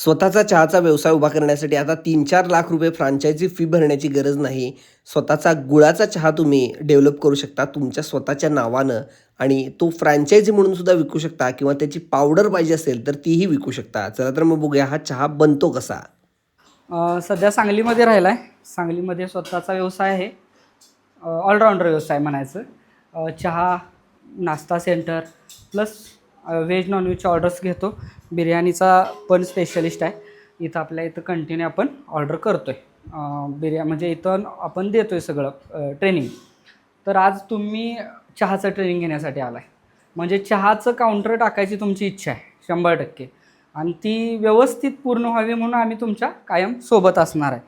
स्वतःचा चहाचा व्यवसाय उभा करण्यासाठी आता तीन चार लाख रुपये फ्रँचायझी फी भरण्याची गरज नाही. स्वतःचा गुळाचा चहा तुम्ही डेव्हलप करू शकता तुमच्या स्वतःच्या नावानं. आणि तो फ्रँचायझी म्हणून सुद्धा विकू शकता किंवा त्याची पावडर पाहिजे असेल तर तीही विकू शकता. चला तर मग बघूया हा चहा बनतो कसा. सध्या सांगलीमध्ये राहिला आहे सांगलीमध्ये स्वतःचा व्यवसाय आहे. ऑलराऊंडर व्यवसाय म्हणायचं. चहा नाश्ता सेंटर प्लस व्हेज नॉनव्हेजच्या ऑर्डर्स घेतो. बिर्याणीचा पण स्पेशलिस्ट आहे. इथं आपल्या इथं कंटिन्यू आपण ऑर्डर करतो आहे बिर्या म्हणजे इथं आपण देतो आहे सगळं ट्रेनिंग तर आज तुम्ही चहाचं ट्रेनिंग घेण्यासाठी आला आहे म्हणजे चहाचं काउंटर टाकायची तुमची इच्छा आहे शंभर टक्के. आणि ती व्यवस्थित पूर्ण व्हावी म्हणून आम्ही तुमच्या कायम सोबत असणार आहे.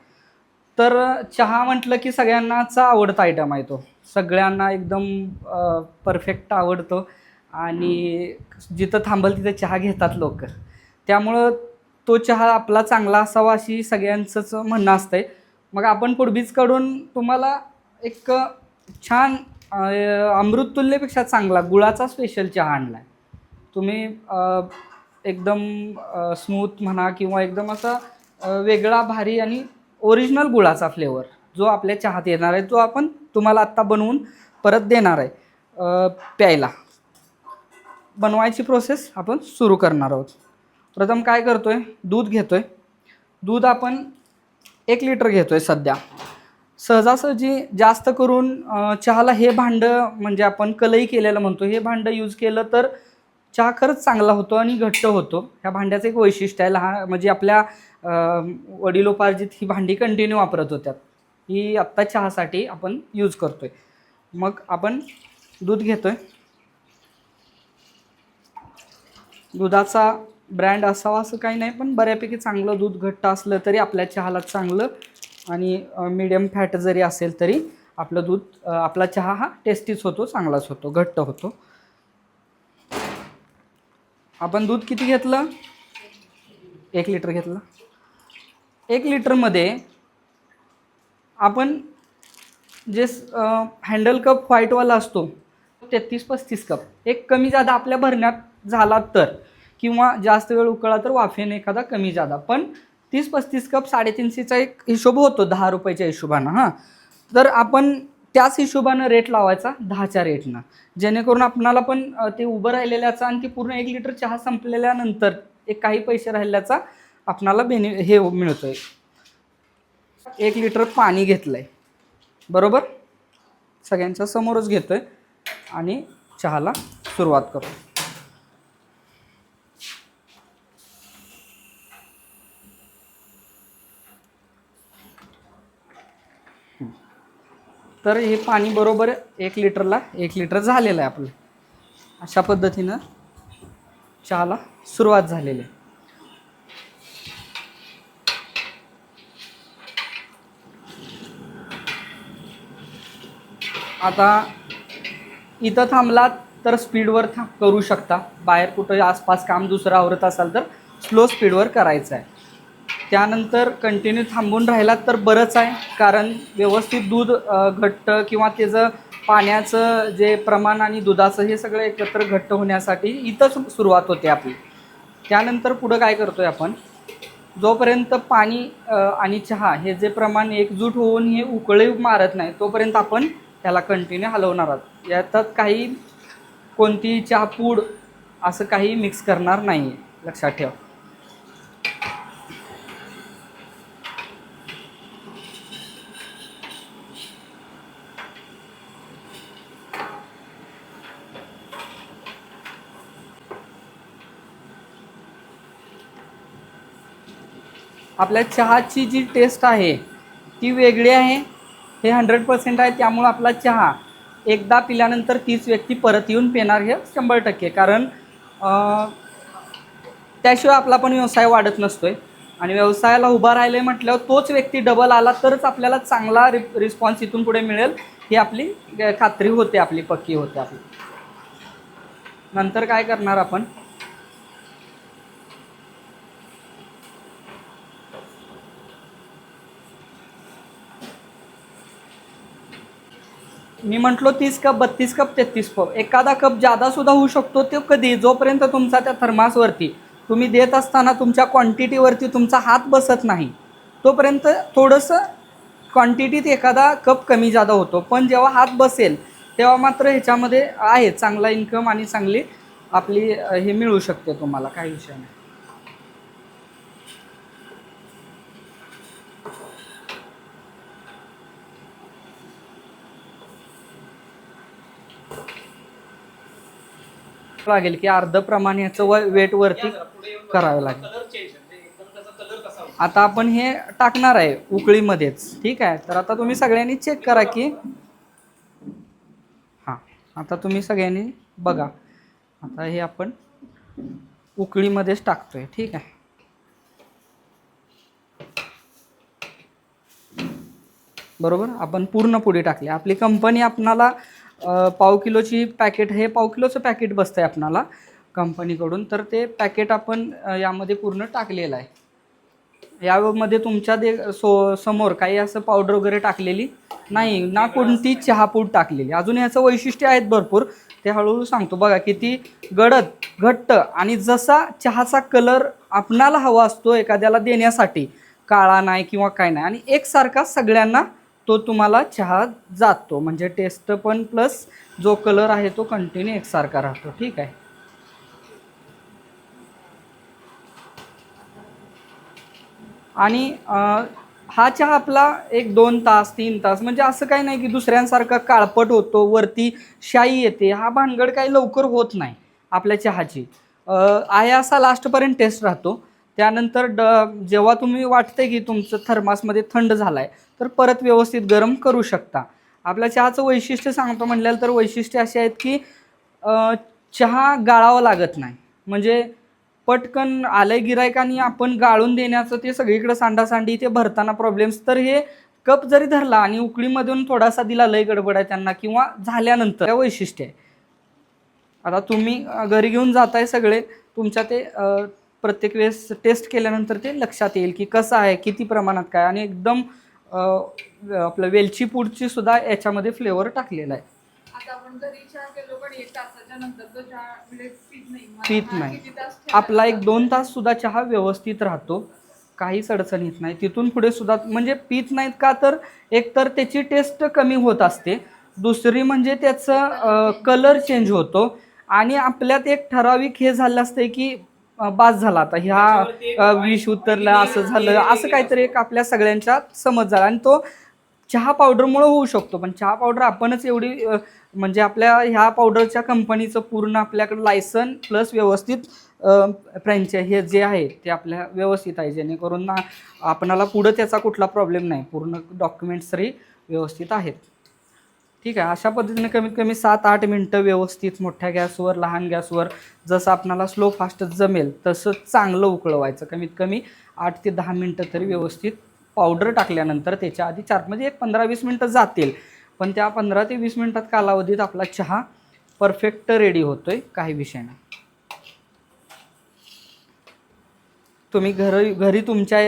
तर चहा म्हटलं की सगळ्यांनाचा आवडता आयटम आहे तो. सगळ्यांना एकदम परफेक्ट आवडतो. आणि जिथं थांबल तिथं चहा घेतात लोक. त्यामुळं तो चहा आपला चांगला असावा अशी सगळ्यांचंच म्हणणं असतंय. मग आपण पुडबीजकडून तुम्हाला एक छान अं, अमृततुल्यपेक्षा चांगला गुळाचा स्पेशल चहा आणला आहे तुम्ही एकदम स्मूथ म्हणा किंवा एकदम असा वेगळा भारी आणि ओरिजिनल गुळाचा फ्लेवर जो आपल्या चहात येणार आहे तो आपण तुम्हाला आत्ता बनवून परत देणार आहे प्यायला. बनवायची प्रोसेस आपण सुरू करणार आहोत. प्रथम काय करतो आहे दूध घेतो आहे दूध आपण एक लिटर घेतो आहे सध्या. सहजासहजी जास्त करून चहाला हे भांडं म्हणजे आपण कलई केलेलं म्हणतो. हे भांडं यूज केलं तर चहा खरंच चांगला होतो आणि घट्ट होतो. ह्या भांड्याचं एक वैशिष्ट्य आहे. लहान म्हणजे आपल्या वडिलोपार्जित ही भांडी कंटिन्यू वापरत होत्यात. ही आत्ता चहासाठी आपण यूज करतो आहे मग आपण दूध घेतो आहे दुधाचा ब्रँड असावा असं काही नाही पण बऱ्यापैकी चांगलं दूध घट्ट असलं तरी आपल्या चहाला चांगलं आणि मिडियम फॅट जरी असेल तरी आपलं दूध आपला चहा हा टेस्टीच होतो चांगलाच होतो घट्ट होतो. आपण दूध किती घेतलं? एक लिटर घेतलं. एक लिटरमध्ये आपण जे हँडल कप व्हाईटवाला असतो तेहतीस पस्तीस कप एक कमी जादा आपल्या भरण्यात झाला तर. किंवा जास्त वेळ उकळला तर वाफेने एखादा कमी जादा. पण तीस पस्तीस कप साडेतीनशेचा एक हिशोब होतो दहा रुपयाच्या हिशोबानं हां. तर आपण त्याच हिशोबानं रेट लावायचा दहाच्या रेटनं. जेणेकरून आपणाला पण ते उभं राहिलेल्याचा आणि ती पूर्ण एक लिटर चहा संपलेल्यानंतर एक काही पैसे राहिल्याचा आपणाला बेनि हे मिळतो आहे एक लिटर पाणी घेतलं आहे बरोबर? सगळ्यांच्या समोरच घेतो आहे आणि चहाला सुरुवात करतो तर हे पाणी बरोबर एक लिटरला एक लिटर झालेलं आहे आपलं. अशा पद्धतीनं चहाला सुरुवात झालेली आहे. आता इथं थांबलात तर स्पीडवर था करू शकता. बाहेर कुठं आसपास काम दुसरं आवरत असाल तर स्लो स्पीडवर करायचं आहे. त्यानंतर कंटिन्यू थांबून राहिलात तर बरंच आहे कारण व्यवस्थित दूध घट्ट किंवा त्याचं पाण्याचं जे प्रमाण आणि दुधाचं हे सगळं एकत्र घट्ट होण्यासाठी इथंच सुरुवात होते आपली. त्यानंतर पुढं काय करतो आहे आपण? जोपर्यंत पाणी आणि चहा हे जे प्रमाण एकजूट होऊन हे उकळे मारत नाही तोपर्यंत आपण त्याला कंटिन्यू हलवणार आहोत. याच्यात काही कोणतीही चहा पूड असं काही मिक्स करणार नाही आहे लक्षात ठेवा. आपल्या चहाची जी टेस्ट आहे ती वेगळी आहे. हे हंड्रेड पर्सेंट आहे त्यामुळं आपला चहा एकदा पिल्यानंतर तीच व्यक्ती परत येऊन पिणार हे शंभर टक्के. कारण त्याशिवाय आपला पण व्यवसाय वाढत नसतोय. आणि व्यवसायाला उभा राहिले म्हटल्यावर तोच व्यक्ती डबल आला तरच आपल्याला चांगला रि रिस्पॉन्स इथून पुढे मिळेल. ही आपली खात्री होते आपली पक्की होते आपली. नंतर काय करणार आपण? मी म्हटलो तीस कप बत्तीस कप तेहतीस कप. एखादा कप जादा सुद्धा होऊ शकतो ते कधी? जोपर्यंत तुमचा त्या थर्मासवरती तुम्ही देत असताना तुमच्या क्वांटिटीवरती तुमचा हात बसत नाही तोपर्यंत थोडंसं क्वांटिटीत एखादा कप कमी जादा होतो. पण जेव्हा हात बसेल तेव्हा मात्र ह्याच्यामध्ये आहे चांगला इन्कम आणि चांगली आपली हे मिळू शकते तुम्हाला काही विषय नाही. लागेल की अर्ध प्रमाण ह्याचं व वेट वरती करावं लागेल. आता आपण हे टाकणार आहे उकळीमध्येच. ठीक आहे? तर आता तुम्ही सगळ्यांनी चेक करा की हां आता तुम्ही सगळ्यांनी बघा. आता हे आपण उकळीमध्येच टाकतोय. ठीक आहे? बरोबर? आपण पूर्ण पुढे टाकली. आपली कंपनी आपणाला पाव किलोची पॅकेट हे पाव किलोचं पॅकेट बसतं आहे आपणाला कंपनीकडून तर ते पॅकेट आपण यामध्ये पूर्ण टाकलेलं आहे. यामध्ये तुमच्या दे सो समोर काही असं पावडर वगैरे टाकलेली नाही ना कोणती चहापूड टाकलेली. अजून याचं वैशिष्ट्य आहेत भरपूर. ते हळूहळू सांगतो. बघा किती गडद घट्ट आणि जसा चहाचा कलर आपणाला हवा असतो एखाद्याला देण्यासाठी काळा नाही किंवा काय नाही. आणि एकसारखा सगळ्यांना तो तुम्हाला चहा जातो. म्हणजे टेस्ट पण प्लस जो कलर आहे तो कंटिन्यू एकसारखा राहतो. ठीक आहे? आणि हा चहा आपला एक दोन तास तीन तास म्हणजे असं काही नाही की दुसऱ्यांसारखा काळपट होतो वरती शाई येते. हा भानगड काही लवकर होत नाही आपल्या चहाची. आहे असा लास्टपर्यंत टेस्ट राहतो. त्यानंतर ड जेव्हा तुम्ही वाटते की तुमचं थर्मासमध्ये थंड झाला आहे तर परत व्यवस्थित गरम करू शकता. आपल्या चहाचं वैशिष्ट्य सांगतो म्हटल्याल तर वैशिष्ट्य असे आहेत की चहा गाळावा लागत नाही. म्हणजे पटकन आलंय गिरायकानी आपण गाळून देण्याचं ते सगळीकडे सांडासांडी ते भरताना प्रॉब्लेम्स तर हे कप जरी धरला आणि उकळीमधून थोडासा दिला लय गडबड आहे त्यांना किंवा झाल्यानंतर वैशिष्ट्य आहे. आता तुम्ही घरी घेऊन जाताय सगळे तुमच्या ते प्रत्येक वेळेस टेस्ट केल्यानंतर ते लक्षात येईल की कसं आहे किती प्रमाणात काय आणि एकदम आपलं वेलची पूडची सुद्धा याच्यामध्ये फ्लेवर टाकलेला आहे. म्हणजे पीत नाही? आपला एक दोन तास सुद्धा चहा व्यवस्थित राहतो. काहीच अडचण येत नाही. तिथून पुढे सुद्धा म्हणजे पित नाहीत का तर एक तर त्याची टेस्ट कमी होत असते. दुसरी म्हणजे त्याचं कलर चेंज होतो. आणि आपल्यात एक ठराविक हे झालं असते की बाद झाला आता. ह्या विष उतरलं असं झालं असं काहीतरी एक आपल्या सगळ्यांच्या समज झाला. आणि तो चहा पावडरमुळे होऊ शकतो पण चहा पावडर आपणच एवढी म्हणजे आपल्या ह्या पावडरच्या कंपनीचं पूर्ण आपल्याकडे लायसन प्लस व्यवस्थित फ्रँचाय हे जे आहे ते आपल्या व्यवस्थित आहे. जेणेकरून ना आपणाला पुढं त्याचा कुठला प्रॉब्लेम नाही. पूर्ण डॉक्युमेंट्स तरी व्यवस्थित आहेत. ठीक आहे अशा पद्धतीने कमीत कमी सात आठ मिनटं व्यवस्थित मोठ्या गॅसवर लहान गॅसवर जसं आपणाला स्लो फास्ट जमेल तसं चांगलं उकळवायचं. कमीत कमी आठ ते दहा मिनटं तरी व्यवस्थित पावडर टाकल्यानंतर त्याच्या आधी चार म्हणजे एक पंधरा वीस मिनटं जातील. पण त्या पंधरा ते वीस मिनटात कालावधीत आपला चहा परफेक्ट रेडी होतोय काही विषय नाही. तुम्ही घर घरी तुमच्या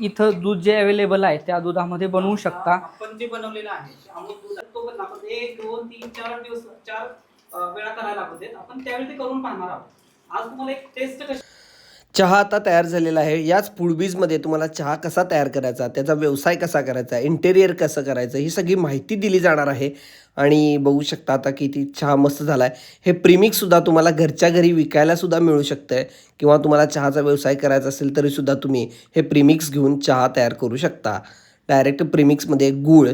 इथं दूध जे अवेलेबल आहे त्या दुधामध्ये बनवू शकता. आपण जे बनवलेलं आहे एक दोन तीन चार दिवस चार वेळा करायला लागत आपण त्यावेळी ते करून पाहणार आहोत. आज तुम्हाला एक टेस्ट कशी चहा आता तयार झालेला आहे. याच फूडबीजमध्ये तुम्हाला चहा कसा तयार करायचा त्याचा व्यवसाय कसा करायचा इंटेरियर कसं करायचं ही सगळी माहिती दिली जाणार आहे. आणि बघू शकता आता किती चहा मस्त झाला आहे हे प्रिमिक्ससुद्धा तुम्हाला घरच्या घरी विकायलासुद्धा मिळू शकतं आहे किंवा तुम्हाला चहाचा व्यवसाय करायचा असेल तरीसुद्धा तुम्ही हे प्रिमिक्स घेऊन चहा तयार करू शकता. डायरेक्ट प्रिमिक्समध्ये गूळ.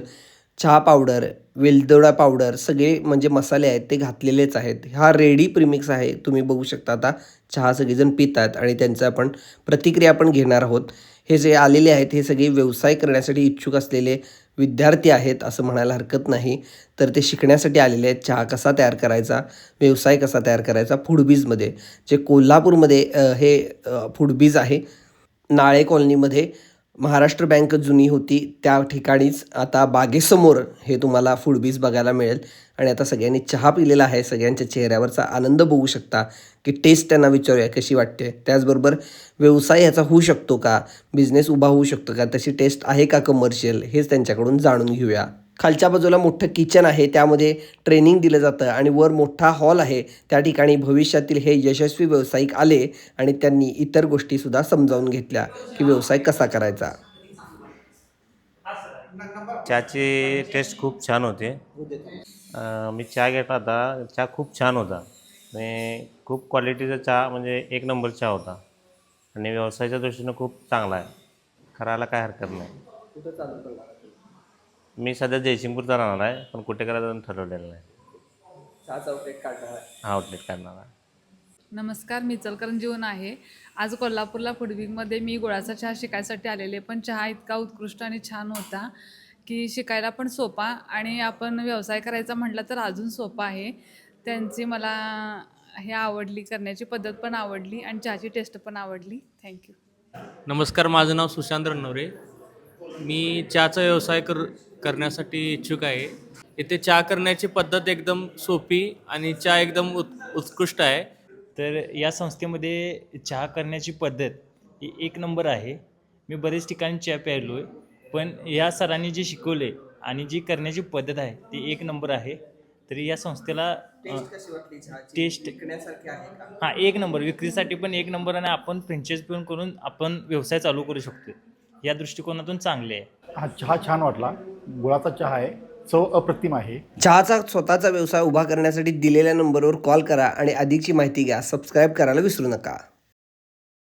चहा पावडर वेलदोडा पावडर सगळे म्हणजे मसाले आहेत ते घातलेलेच आहेत. हा रेडी प्रिमिक्स आहे तुम्ही बघू शकता आता. चहा सगळेजण पितात आणि त्यांचं आपण प्रतिक्रिया पण घेणार आहोत. हे जे आलेले आहेत हे सगळे व्यवसाय करण्यासाठी इच्छुक असलेले विद्यार्थी आहेत असं म्हणायला हरकत नाही. तर ते शिकण्यासाठी आलेले आहेत. चहा कसा तयार करायचा व्यवसाय कसा तयार करायचा फूडबीजमध्ये जे कोल्हापूरमध्ये हे फुडबीज फूडबीज आहे नाळे कॉलनीमध्ये महाराष्ट्र बँक जुनी होती त्या ठिकाणीच आता बागेसमोर हे तुम्हाला फूडबीज बघायला मिळेल. आणि आता सगळ्यांनी चहा पिलेला आहे सगळ्यांच्या चेहऱ्यावरचा आनंद बघू शकता. की टेस्ट त्यांना विचारूया कशी वाटते? त्याचबरोबर व्यवसाय ह्याचा होऊ शकतो का? बिझनेस उभा होऊ शकतो का? तशी टेस्ट आहे का कमर्शियल हेच त्यांच्याकडून जाणून घेऊया. खालच्या बाजूला मोठं किचन आहे त्यामध्ये ट्रेनिंग दिलं जातं आणि वर मोठा हॉल आहे. त्या ठिकाणी भविष्यातील हे यशस्वी व्यावसायिक आले आणि त्यांनी इतर गोष्टीसुद्धा समजावून घेतल्या की व्यवसाय कसा करायचा. चहाची टेस्ट खूप छान होते. मी चहा घेतला होता चहा खूप छान होता. आणि खूप क्वालिटीचा चहा म्हणजे एक नंबर चहा होता. आणि व्यवसायाच्या दृष्टीनं खूप चांगला आहे. करायला काय हरकत नाही. मी सध्या जयसिंगपूरचा राहणार आहे पण कुठे करायचं अजून ठरवलेलं नाही. हा आउटलेट करणार आहे. नमस्कार मी चलकरंजीहून आहे. आज कोल्हापूरला फुडविंगमध्ये मी गुळाचा चहा शिकायसाठी आलेले पण चहा इतका उत्कृष्ट आणि छान होता की शिकायला पण सोपा आणि आपण व्यवसाय करायचा म्हटलं तर अजून सोपा आहे. त्यांची मला हे आवडली करण्याची पद्धत पण आवडली आणि चहाची टेस्ट पण आवडली. थँक्यू नमस्कार माझं नाव सुशांत रणनवरे. मी चहाचा व्यवसाय कर करण्यासाठी इच्छुक आहे. इथे चहा करण्याची पद्धत एकदम सोपी आणि चहा एकदम उत् उत्कृष्ट आहे. तर या संस्थेमध्ये चहा करण्याची पद्धत ही एक नंबर आहे. मी बरेच ठिकाणी चहा प्यायलो आहे पण या सरांनी जे शिकवले आणि जी करण्याची पद्धत आहे ती एक नंबर आहे. तरी या संस्थेला टेस्ट हां एक नंबर. विक्रीसाठी पण एक नंबर आणि आपण फ्रँचाईज पण करून आपण व्यवसाय चालू करू शकतो या दृष्टिकोनातून चांगले आहे. हा चहा छान वाटला. गुळाचा चहा आहे. चव अप्रतिम आहे. चहाचा स्वतःचा व्यवसाय उभा करण्यासाठी दिलेल्या नंबरवर कॉल करा आणि अधिकची माहिती घ्या. सबस्क्राईब करायला विसरू नका.